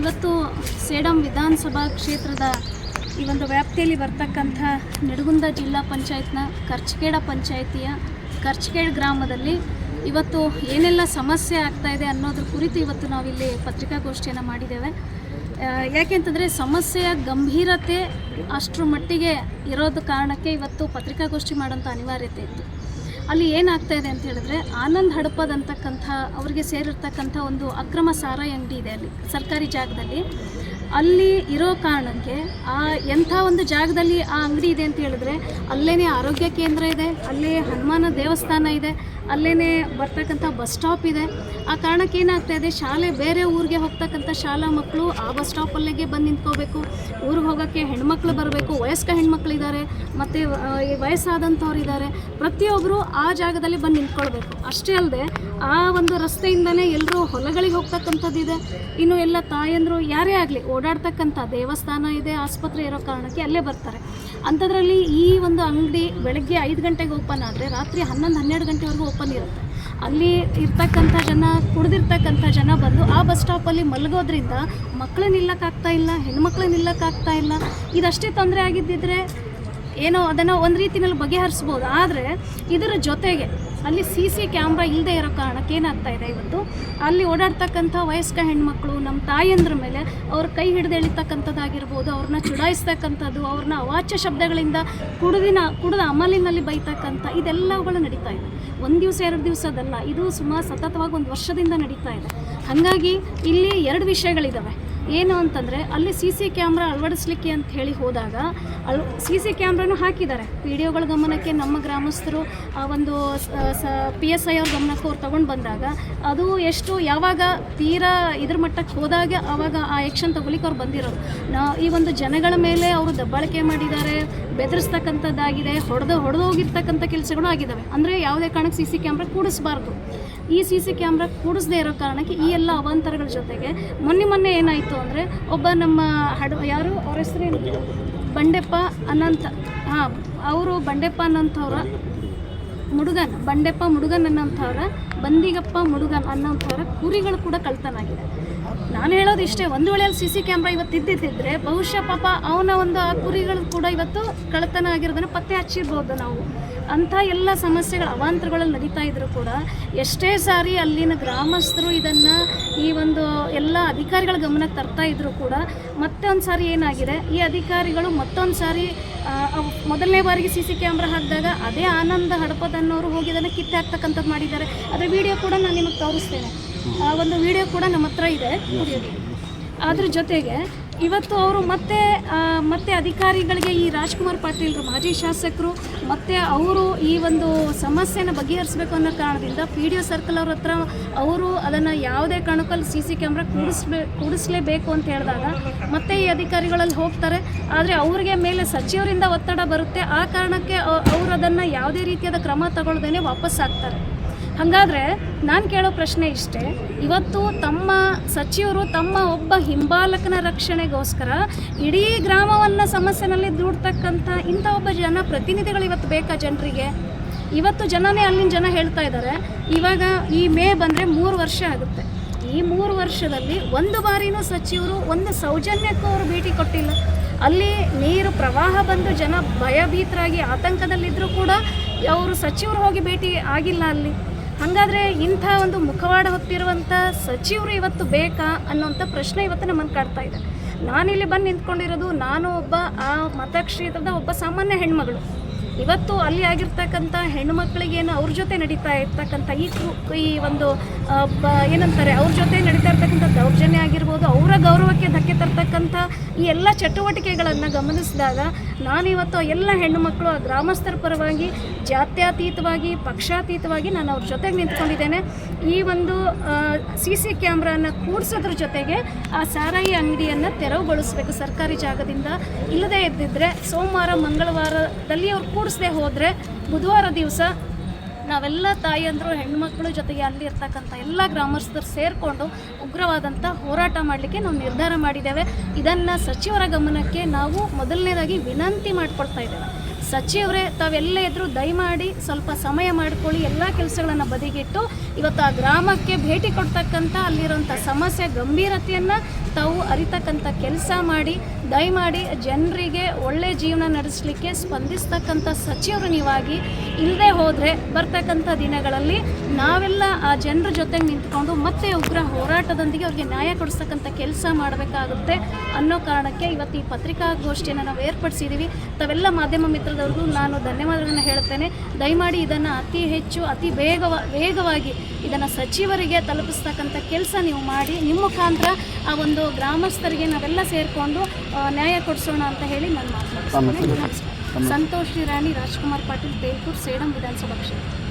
ಇವತ್ತು ಸೇಡಂ ವಿಧಾನಸಭಾ ಕ್ಷೇತ್ರದ ಈ ಒಂದು ವ್ಯಾಪ್ತಿಯಲ್ಲಿ ಬರ್ತಕ್ಕಂಥ ನಿಡಗುಂದ ಜಿಲ್ಲಾ ಪಂಚಾಯತ್ನ ಕರ್ಚಗೇಡ ಪಂಚಾಯಿತಿಯ ಕರ್ಚಗೇಡ್ ಗ್ರಾಮದಲ್ಲಿ ಇವತ್ತು ಏನೆಲ್ಲ ಸಮಸ್ಯೆ ಆಗ್ತಾ ಇದೆ ಅನ್ನೋದ್ರ ಕುರಿತು ಇವತ್ತು ನಾವಿಲ್ಲಿ ಪತ್ರಿಕಾಗೋಷ್ಠಿಯನ್ನು ಮಾಡಿದ್ದೇವೆ. ಯಾಕೆಂತಂದರೆ ಸಮಸ್ಯೆಯ ಗಂಭೀರತೆ ಅಷ್ಟರ ಮಟ್ಟಿಗೆ ಇರೋದ ಕಾರಣಕ್ಕೆ ಇವತ್ತು ಪತ್ರಿಕಾಗೋಷ್ಠಿ ಮಾಡೋಂಥ ಅನಿವಾರ್ಯತೆ ಇತ್ತು. ಅಲ್ಲಿ ಏನಾಗ್ತಾ ಇದೆ ಅಂತ ಹೇಳಿದ್ರೆ ಆನಂದ್ ಹಡಪದ್ ಅಂತಕ್ಕಂಥ, ಅವರಿಗೆ ಸೇರಿರ್ತಕ್ಕಂಥ ಒಂದು ಅಕ್ರಮ ಸಾರಾಯಿ ಅಂಗಡಿ ಇದೆ ಅಲ್ಲಿ, ಸರ್ಕಾರಿ ಜಾಗದಲ್ಲಿ. ಅಲ್ಲಿ ಇರೋ ಕಾರಣಕ್ಕೆ ಆ ಎಂಥ ಒಂದು ಜಾಗದಲ್ಲಿ ಆ ಅಂಗಡಿ ಇದೆ ಅಂತ ಹೇಳಿದ್ರೆ ಅಲ್ಲೇ ಆರೋಗ್ಯ ಕೇಂದ್ರ ಇದೆ, ಅಲ್ಲೇ ಹನುಮಾನ ದೇವಸ್ಥಾನ ಇದೆ ಅಲ್ಲೇ ಬರ್ತಕ್ಕಂಥ ಬಸ್ ಸ್ಟಾಪ್ ಇದೆ. ಆ ಕಾರಣಕ್ಕೆ ಏನಾಗ್ತಾ ಇದೆ, ಶಾಲೆ ಬೇರೆ ಊರಿಗೆ ಹೋಗ್ತಕ್ಕಂಥ ಶಾಲಾ ಮಕ್ಕಳು ಆ ಬಸ್ ಸ್ಟಾಪಲ್ಲಿಗೆ ಬಂದು ನಿಂತ್ಕೋಬೇಕು. ಊರಿಗೆ ಹೋಗೋಕ್ಕೆ ಹೆಣ್ಮಕ್ಳು ಬರಬೇಕು, ವಯಸ್ಕ ಹೆಣ್ಮಕ್ಳಿದ್ದಾರೆ, ಮತ್ತು ವಯಸ್ಸಾದಂಥವ್ರು ಇದ್ದಾರೆ. ಪ್ರತಿಯೊಬ್ಬರು ಆ ಜಾಗದಲ್ಲಿ ಬಂದು ನಿಂತ್ಕೊಳ್ಬೇಕು. ಅಷ್ಟೇ ಅಲ್ಲದೆ ಆ ಒಂದು ರಸ್ತೆಯಿಂದನೇ ಎಲ್ಲರೂ ಹೊಲಗಳಿಗೆ ಹೋಗ್ತಕ್ಕಂಥದ್ದಿದೆ. ಇನ್ನು ಎಲ್ಲ ತಾಯಂದರು ಯಾರೇ ಆಗಲಿ ಓಡಾಡ್ತಕ್ಕಂಥ ದೇವಸ್ಥಾನ ಇದೆ, ಆಸ್ಪತ್ರೆ ಇರೋ ಕಾರಣಕ್ಕೆ ಅಲ್ಲೇ ಬರ್ತಾರೆ. ಅಂಥದ್ರಲ್ಲಿ ಈ ಒಂದು ಅಂಗಡಿ ಬೆಳಗ್ಗೆ ಐದು ಗಂಟೆಗೆ ಓಪನ್ ಆದರೆ ರಾತ್ರಿ ಹನ್ನೊಂದು, ಹನ್ನೆರಡು ಗಂಟೆವರೆಗೂ ಓಪನ್ ಇರುತ್ತೆ. ಅಲ್ಲಿ ಇರ್ತಕ್ಕಂಥ ಜನ, ಕುಡಿದಿರ್ತಕ್ಕಂಥ ಜನ ಬಂದು ಆ ಬಸ್ ಸ್ಟಾಪಲ್ಲಿ ಮಲಗೋದ್ರಿಂದ ಮಕ್ಕಳು ನಿಲ್ಲಕ್ಕಾಗ್ತಾ ಇಲ್ಲ, ಹೆಣ್ಮಕ್ಳು ನಿಲ್ಲಕ್ಕಾಗ್ತಾ ಇಲ್ಲ. ಇದಷ್ಟೇ ತೊಂದರೆ ಆಗಿದ್ದಿದ್ರೆ ಏನೋ ಅದನ್ನು ಒಂದು ರೀತಿಯಲ್ಲಿ ಬಗೆಹರಿಸ್ಬೋದು. ಆದರೆ ಇದರ ಜೊತೆಗೆ ಅಲ್ಲಿ ಸಿ ಸಿ ಕ್ಯಾಮ್ರಾ ಇಲ್ಲದೆ ಇರೋ ಕಾರಣಕ್ಕೆ ಏನಾಗ್ತಾ ಇದೆ ಇವತ್ತು? ಅಲ್ಲಿ ಓಡಾಡ್ತಕ್ಕಂಥ ವಯಸ್ಕ ಹೆಣ್ಮಕ್ಳು, ನಮ್ಮ ತಾಯಂದ್ರ ಮೇಲೆ ಅವ್ರ ಕೈ ಹಿಡಿದು ಎಳಿತಕ್ಕಂಥದ್ದಾಗಿರ್ಬೋದು ಅವ್ರನ್ನ ಚುಡಾಯಿಸ್ತಕ್ಕಂಥದ್ದು, ಅವ್ರನ್ನ ಅವಾಚ್ಯ ಶಬ್ದಗಳಿಂದ ಕುಡಿದಿನ, ಕುಡಿದ ಅಮಲಿನಲ್ಲಿ ಬೈತಕ್ಕಂಥ ಇದೆಲ್ಲವುಗಳು ನಡೀತಾ ಇದೆ. ಒಂದು ದಿವಸ, ಎರಡು ದಿವಸದಲ್ಲ ಇದು ಸುಮಾರು ಸತತವಾಗಿ ಒಂದು ವರ್ಷದಿಂದ ನಡೀತಾ ಇದೆ. ಹಾಗಾಗಿ ಇಲ್ಲಿ ಎರಡು ವಿಷಯಗಳಿದ್ದಾವೆ ಏನು ಅಂತಂದರೆ ಅಲ್ಲಿ ಸಿ ಸಿ ಕ್ಯಾಮ್ರಾ ಅಳವಡಿಸ್ಲಿಕ್ಕೆ ಅಂತ ಹೇಳಿ ಹೋದಾಗ ಅಳ್ ಸಿ ಸಿ ಕ್ಯಾಮ್ರಾನು ಹಾಕಿದ್ದಾರೆ. ಪಿ ಡಿ ಒಗಳ ಗಮನಕ್ಕೆ ನಮ್ಮ ಗ್ರಾಮಸ್ಥರು ಆ ಒಂದು ಸ ಪಿ ಎಸ್ ಐ ಅವ್ರ ಗಮನಕ್ಕೆ ಅವ್ರು ತೊಗೊಂಡು ಬಂದಾಗ ಅದು ಎಷ್ಟು ಯಾವಾಗ ತೀರಾ ಇದ್ರ ಮಟ್ಟಕ್ಕೆ ಹೋದಾಗ ಆವಾಗ ಆ ಆ್ಯಕ್ಷನ್ ತಗೊಲಿಕ್ಕೆ ಅವ್ರು ಬಂದಿರೋರು ನಾ ಈ ಒಂದು ಜನಗಳ ಮೇಲೆ ಅವರು ದಬ್ಬಾಳಿಕೆ ಮಾಡಿದ್ದಾರೆ ಬೆದರಿಸ್ತಕ್ಕಂಥದ್ದಾಗಿದೆ, ಹೊಡೆದು ಹೊಡೆದು ಹೋಗಿರ್ತಕ್ಕಂಥ ಕೆಲಸಗಳು ಆಗಿದ್ದಾವೆ. ಅಂದರೆ ಯಾವುದೇ ಕಾರಣಕ್ಕೆ ಸಿ ಸಿ ಕ್ಯಾಮ್ರಾ ಕೂಡಿಸ್ಬಾರ್ದು. ಈ ಸಿ ಸಿ ಕ್ಯಾಮ್ರಾ ಕೂಡಿಸದೇ ಇರೋ ಕಾರಣಕ್ಕೆ ಈ ಎಲ್ಲ ಅವಾಂತರಗಳ ಜೊತೆಗೆ ಮೊನ್ನೆ ಮೊನ್ನೆ ಏನಾಯಿತು ಅಂದರೆ ಒಬ್ಬ ನಮ್ಮ ಹಡ, ಯಾರು? ಅವ್ರ ಹೆಸರೇನು ಬಂಡೆಪ್ಪ ಅನಂತ, ಹಾಂ, ಅವರು ಬಂಡೆಪ್ಪ ಅನ್ನೋಂಥವ್ರ ಮುಡುಗನ್, ಬಂಡೆಪ್ಪ ಮುಡುಗನ್ ಅನ್ನೋಂಥವ್ರ ಬಂದಿಗಪ್ಪ ಮುಡುಗನ್ ಅನ್ನೋಂಥವ್ರ ಕುರಿಗಳು ಕೂಡ ಕಳ್ತನಾಗಿದೆ ನಾನು ಹೇಳೋದು ಇಷ್ಟೇ, ಒಂದು ವೇಳೆ ಸಿ ಸಿ ಕ್ಯಾಮ್ರಾ ಇವತ್ತು ಇದ್ದಿದ್ದಿದ್ರೆ ಬಹುಶಃ ಪಾಪ ಅವನ ಒಂದು ಆ ಕುರಿಗಳು ಕೂಡ ಇವತ್ತು ಕಳತನ ಆಗಿರೋದನ್ನು ಪತ್ತೆ ಹಚ್ಚಿರ್ಬೋದು ನಾವು. ಅಂಥ ಎಲ್ಲ ಸಮಸ್ಯೆಗಳ, ಅವಾಂತರಗಳಲ್ಲಿ ನಡೀತಾ ಇದ್ರು ಕೂಡ ಎಷ್ಟೇ ಸಾರಿ ಅಲ್ಲಿನ ಗ್ರಾಮಸ್ಥರು ಇದನ್ನು ಈ ಒಂದು ಅಧಿಕಾರಿಗಳ ಗಮನಕ್ಕೆ ತರ್ತಾ ಇದ್ರು ಕೂಡ ಮತ್ತೆ ಒಂದು ಸಾರಿ ಏನಾಗಿದೆ? ಈ ಅಧಿಕಾರಿಗಳು ಮತ್ತೊಂದು ಸಾರಿ ಮೊದಲನೇ ಬಾರಿಗೆ ಸಿ ಸಿ ಕ್ಯಾಮ್ರಾ ಹಾಕಿದಾಗ ಅದೇ ಆನಂದ ಹಡಪದನ್ನೋರು ಹೋಗಿ ಅದನ್ನು ಕಿತ್ತೆ ಹಾಕ್ತಕ್ಕಂಥದ್ದು ಮಾಡಿದ್ದಾರೆ. ಅದರ ವಿಡಿಯೋ ಕೂಡ ನಾನು ನಿಮಗೆ ತೋರಿಸ್ತೇನೆ. ಆ ಒಂದು ವಿಡಿಯೋ ಕೂಡ ನಮ್ಮ ಹತ್ರ ಇದೆ ಅದ್ರ ಜೊತೆಗೆ ಇವತ್ತು ಅವರು ಮತ್ತೆ ಮತ್ತೆ ಅಧಿಕಾರಿಗಳಿಗೆ ಈ ರಾಜ್ಕುಮಾರ್ ಪಾಟೀಲ್ ಮಾಜಿ ಶಾಸಕರು, ಮತ್ತೆ ಅವರು ಈ ಒಂದು ಸಮಸ್ಯೆನ ಬಗೆಹರಿಸಬೇಕು ಅನ್ನೋ ಕಾರಣದಿಂದ ಪಿ ಡಿ ಒ ಸರ್ಕಲ್ ಅವ್ರ ಹತ್ರ ಅವರು ಅದನ್ನು ಯಾವುದೇ ಕಾರಣಕ್ಕಲ್ಲಿ ಸಿ ಸಿ ಕ್ಯಾಮ್ರಾ ಕೂಡಿಸ್ಬೇ, ಕೂಡಿಸ್ಲೇಬೇಕು ಅಂತ ಹೇಳಿದಾಗ ಮತ್ತೆ ಈ ಅಧಿಕಾರಿಗಳಲ್ಲಿ ಹೋಗ್ತಾರೆ. ಆದರೆ ಅವರಿಗೆ ಮೇಲೆ ಸಚಿವರಿಂದ ಒತ್ತಡ ಬರುತ್ತೆ. ಆ ಕಾರಣಕ್ಕೆ ಅವರು ಅದನ್ನು ಯಾವುದೇ ರೀತಿಯಾದ ಕ್ರಮ ತಗೊಳ್ದೇನೆ ವಾಪಸ್ ಆಗ್ತಾರೆ ಹಾಗಾದರೆ ನಾನು ಕೇಳೋ ಪ್ರಶ್ನೆ ಇಷ್ಟೇ. ಇವತ್ತು ತಮ್ಮ ಸಚಿವರು ತಮ್ಮ ಒಬ್ಬ ಹಿಂಬಾಲಕನ ರಕ್ಷಣೆಗೋಸ್ಕರ ಇಡೀ ಗ್ರಾಮವನ್ನು ಸಮಸ್ಯೆನಲ್ಲಿ ದೂಡ್ತಕ್ಕಂಥ ಇಂಥ ಒಬ್ಬ ಜನ ಪ್ರತಿನಿಧಿಗಳು ಇವತ್ತು ಬೇಕಾ ಜನರಿಗೆ? ಇವತ್ತು ಜನನೇ ಅಲ್ಲಿನ ಜನ ಹೇಳ್ತಾ ಇದ್ದಾರೆ, ಇವಾಗ ಈ ಮೇ ಬಂದರೆ ಮೂರು ವರ್ಷ ಆಗುತ್ತೆ. ಈ ಮೂರು ವರ್ಷದಲ್ಲಿ ಒಂದು ಬಾರಿನೂ ಸಚಿವರು ಒಂದು ಸೌಜನ್ಯಕ್ಕೂ ಅವರು ಭೇಟಿ ಕೊಟ್ಟಿಲ್ಲ. ಅಲ್ಲಿ ನೀರು ಪ್ರವಾಹ ಬಂದು ಜನ ಭಯಭೀತರಾಗಿ ಆತಂಕದಲ್ಲಿದ್ದರೂ ಕೂಡ ಅವರು ಸಚಿವರು ಹೋಗಿ ಭೇಟಿ ಆಗಿಲ್ಲ ಅಲ್ಲಿ. ಹಾಗಾದರೆ ಇಂಥ ಒಂದು ಮುಖವಾಡ ಹೊತ್ತಿರುವಂಥ ಸಚಿವರು ಇವತ್ತು ಬೇಕಾ ಅನ್ನೋಂಥ ಪ್ರಶ್ನೆ ಇವತ್ತು ನಮ್ಮನ್ನು ಕಾಡ್ತಾ ಇದೆ. ನಾನಿಲ್ಲಿ ಬಂದು ನಿಂತ್ಕೊಂಡಿರೋದು ನಾನು ಒಬ್ಬ ಆ ಮತಕ್ಷೇತ್ರದ ಒಬ್ಬ ಸಾಮಾನ್ಯ ಹೆಣ್ಮಗಳು. ಇವತ್ತು ಅಲ್ಲಿ ಆಗಿರ್ತಕ್ಕಂಥ ಹೆಣ್ಣುಮಕ್ಕಳಿಗೇನು ಅವ್ರ ಜೊತೆ ನಡೀತಾ ಇರ್ತಕ್ಕಂಥ ಈ ಈ ಒಂದು ಏನಂತಾರೆ, ಅವ್ರ ಜೊತೆ ನಡೀತಾ ಇರ್ತಕ್ಕಂಥ ದೌರ್ಜನ್ಯ ಆಗಿರ್ಬೋದು, ಅವರ ಗೌರವಕ್ಕೆ ಧಕ್ಕೆ ತರ್ತಕ್ಕಂಥ ಈ ಎಲ್ಲ ಚಟುವಟಿಕೆಗಳನ್ನು ಗಮನಿಸಿದಾಗ ನಾನಿವತ್ತು ಎಲ್ಲ ಹೆಣ್ಣು ಮಕ್ಕಳು ಆ ಗ್ರಾಮಸ್ಥರ ಪರವಾಗಿ ಜಾತ್ಯಾತೀತವಾಗಿ, ಪಕ್ಷಾತೀತವಾಗಿ ನಾನು ಅವ್ರ ಜೊತೆಗೆ ನಿಂತ್ಕೊಂಡಿದ್ದೇನೆ. ಈ ಒಂದು ಸಿ ಸಿ ಕ್ಯಾಮ್ರಾನ ಕೂಡಿಸೋದ್ರ ಜೊತೆಗೆ ಆ ಸಾರಾಯಿ ಅಂಗಡಿಯನ್ನು ತೆರವುಗೊಳಿಸಬೇಕು ಸರ್ಕಾರಿ ಜಾಗದಿಂದ. ಇಲ್ಲದೇ ಇದ್ದಿದ್ರೆ ಸೋಮವಾರ, ಮಂಗಳವಾರದಲ್ಲಿ ಅವ್ರು ಕೂಡಿಸದೆ ಹೋದರೆ ಬುಧವಾರ ದಿವಸ ನಾವೆಲ್ಲ ತಾಯಿಯಂದರು ಹೆಣ್ಮಕ್ಳು ಜೊತೆಗೆ ಅಲ್ಲಿ ಇರ್ತಕ್ಕಂಥ ಎಲ್ಲ ಗ್ರಾಮಸ್ಥರು ಸೇರಿಕೊಂಡು ಉಗ್ರವಾದಂಥ ಹೋರಾಟ ಮಾಡಲಿಕ್ಕೆ ನಾವು ನಿರ್ಧಾರ ಮಾಡಿದ್ದೇವೆ. ಇದನ್ನು ಸಚಿವರ ಗಮನಕ್ಕೆ ನಾವು ಮೊದಲನೇದಾಗಿ ವಿನಂತಿ ಮಾಡ್ಕೊಳ್ತಾ ಇದ್ದೇವೆ. ಸಚಿವರೇ, ತಾವೆಲ್ಲ ಎದುರು ದಯಮಾಡಿ ಸ್ವಲ್ಪ ಸಮಯ ಮಾಡಿಕೊಳ್ಳಿ, ಎಲ್ಲ ಕೆಲಸಗಳನ್ನು ಬದಿಗಿಟ್ಟು ಇವತ್ತು ಆ ಗ್ರಾಮಕ್ಕೆ ಭೇಟಿ ಕೊಡ್ತಕ್ಕಂಥ ಅಲ್ಲಿರೋಂಥ ಸಮಸ್ಯೆ, ಗಂಭೀರತೆಯನ್ನು ತಾವು ಅರಿತಕ್ಕಂಥ ಕೆಲಸ ಮಾಡಿ, ದಯಮಾಡಿ ಜನರಿಗೆ ಒಳ್ಳೆ ಜೀವನ ನಡೆಸಲಿಕ್ಕೆ ಸ್ಪಂದಿಸ್ತಕ್ಕಂಥ ಸಚಿವರು ನೀವಾಗಿ ಇಲ್ಲದೆ ಹೋದರೆ ಬರ್ತಕ್ಕಂಥ ದಿನಗಳಲ್ಲಿ ನಾವೆಲ್ಲ ಆ ಜನರ ಜೊತೆಗೆ ನಿಂತ್ಕೊಂಡು ಮತ್ತೆ ಉಗ್ರ ಹೋರಾಟದೊಂದಿಗೆ ಅವ್ರಿಗೆ ನ್ಯಾಯ ಕೊಡಿಸ್ತಕ್ಕಂಥ ಕೆಲಸ ಮಾಡಬೇಕಾಗುತ್ತೆ ಅನ್ನೋ ಕಾರಣಕ್ಕೆ ಇವತ್ತು ಈ ಪತ್ರಿಕಾಗೋಷ್ಠಿಯನ್ನು ನಾವು ಏರ್ಪಡಿಸಿದ್ದೀವಿ. ತಾವೆಲ್ಲ ಮಾಧ್ಯಮ ಮಿತ್ರದವ್ರಿಗೂ ನಾನು ಧನ್ಯವಾದಗಳನ್ನು ಹೇಳ್ತೇನೆ ದಯಮಾಡಿ ಇದನ್ನು ಅತಿ ಹೆಚ್ಚು, ಅತಿ ವೇಗವ, ವೇಗವಾಗಿ ಇದನ್ನು ಸಚಿವರಿಗೆ ತಲುಪಿಸ್ತಕ್ಕಂಥ ಕೆಲಸ ನೀವು ಮಾಡಿ. ನಿಮ್ಮ ಮುಖಾಂತರ ಆ ಒಂದು ಗ್ರಾಮಸ್ಥರಿಗೆ ನಾವೆಲ್ಲ ಸೇರಿಕೊಂಡು ನ್ಯಾಯ ಕೊಡಿಸೋಣ ಅಂತ ಹೇಳಿ ನಾನು ಮಾತಾಡ್ತೀನಿ ಸಂತೋಷ್ ರಾಣಿ ರಾಜ್ಕುಮಾರ್ ಪಾಟೀಲ್ ಬೇಲ್ಪುರ್ ಸೇಡಂ ವಿಧಾನಸಭಾ ಕ್ಷೇತ್ರ.